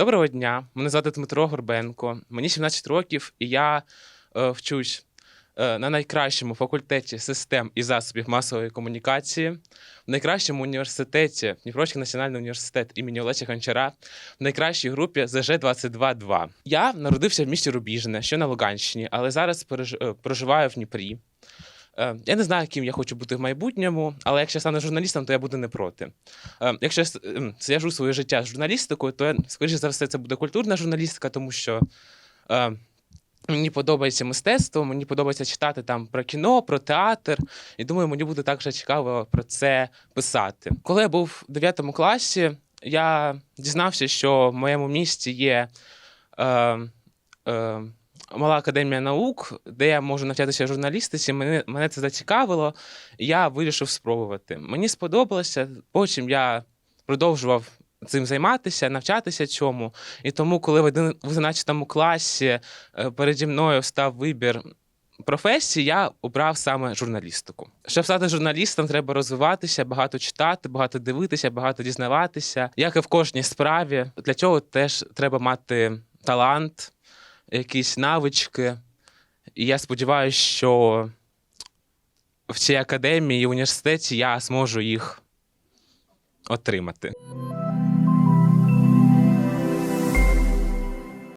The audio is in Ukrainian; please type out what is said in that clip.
Доброго дня. Мене звати Дмитро Горбенко. Мені 17 років, і я е, вчусь е, на найкращому факультеті систем і засобів масової комунікації, в найкращому університеті Дніпровський національний університет імені Олеся Гончара, в найкращій групі ЗЖ 222 Я народився в місті Рубіжне, що на Луганщині, але зараз переж- е, проживаю в Дніпрі. Е, Я не знаю, ким я хочу бути в майбутньому, але якщо я стану журналістом, то я буду не проти. Е, Якщо я ем, зв'яжу своє життя з журналістикою, то скоріше за все це буде культурна журналістика, тому що е, мені подобається мистецтво, мені подобається читати там про кіно, про театр, і думаю, мені буде також цікаво про це писати. Коли я був в 9 класі, я дізнався, що в моєму місті є. Мала академія наук, де я можу навчатися журналістиці. Мене, мене це зацікавило, і я вирішив спробувати. Мені сподобалося. Потім я продовжував цим займатися, навчатися цьому. І тому, коли в 11 класі е, переді мною став вибір професії, я обрав саме журналістику. Щоб стати журналістом, треба розвиватися, багато читати, багато дивитися, багато дізнаватися. Як і в кожній справі, для цього теж треба мати талант, якісь навички. І я сподіваюся, що в цій академії і університеті я зможу їх отримати.